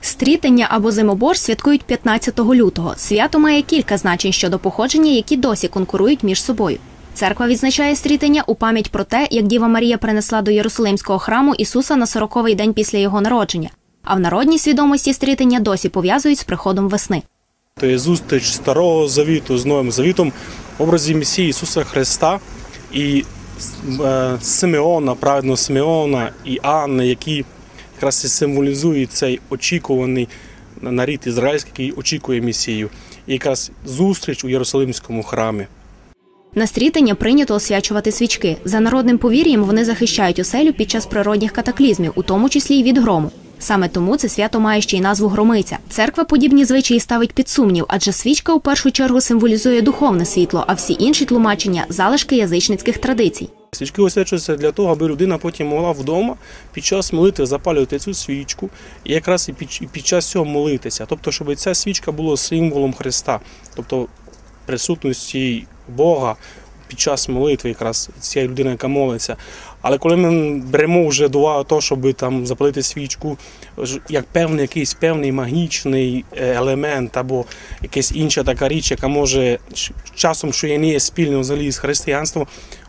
Стрітення або зимобор святкують 15 лютого. Свято має кілька значень щодо походження, які досі конкурують між собою. Церква відзначає стрітення у пам'ять про те, як Діва Марія принесла до Єрусалимського храму Ісуса на сороковий день після його народження. А в народній свідомості стрітення досі пов'язують з приходом весни. То є зустріч старого завіту з новим завітом в образі Месії Ісуса Христа і е, Симеона, праведного Симеона і Анни, які якраз і символізують цей очікуваний нарід ізраїльський, який очікує Месію. І якраз зустріч у Єрусалимському храмі. На стрітення прийнято освячувати свічки. За народним повір'ям вони захищають оселю під час природних катаклізмів, у тому числі й від грому. Саме тому це свято має ще й назву громиця. Церква подібні звичаї ставить під сумнів, адже свічка у першу чергу символізує духовне світло, а всі інші тлумачення залишки язичницьких традицій. Свічки освячуються для того, аби людина потім могла вдома під час молитви запалювати цю свічку і якраз і під, і під час цього молитися. Тобто, щоб ця свічка була символом Христа, тобто присутності Бога під час молитви, якраз цієї людини, яка молиться. Але коли ми беремо вже до того, щоб там запалити свічку, як певний якийсь певний магічний е, елемент або якась інша така річ, яка може часом, що є не є спільним взагалі з християнством,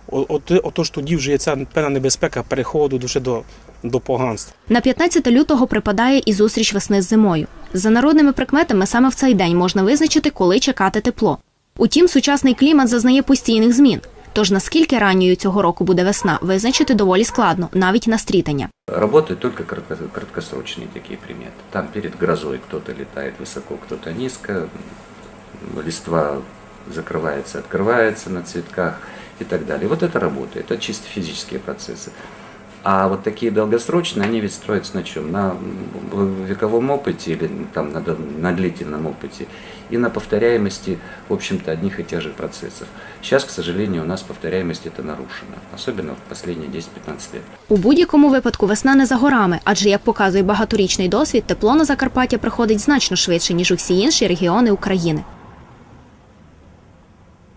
от, отож тоді вже є ця певна небезпека переходу дуже до, до поганства. На 15 лютого припадає і зустріч весни з зимою. За народними прикметами саме в цей день можна визначити, коли чекати тепло. Утім, сучасний клімат зазнає постійних змін. Тож наскільки ранньою цього року буде весна, визначити доволі складно, навіть на стрітання. Работают только коротко- краткосрочные такие приметы. Там перед грозой кто-то летает высоко, кто-то низко, м, листва закрывается, открывается на цветках и так далее. Вот это работа, это чисто физические процессы. А вот такие долгосрочные, они ведь строятся на чем? На м, вековом опыте или там на, дол- на длительном опыте и на повторяемости, в общем-то, одних и тех же процессов. Сейчас, к сожалению, у нас повторяемость это нарушена, особенно в последние 10-15 лет. У будь-якому випадку весна не за горами, адже як показує багаторічний досвід, тепло на Закарпаття приходить значно швидше ніж у всі інші регіони України.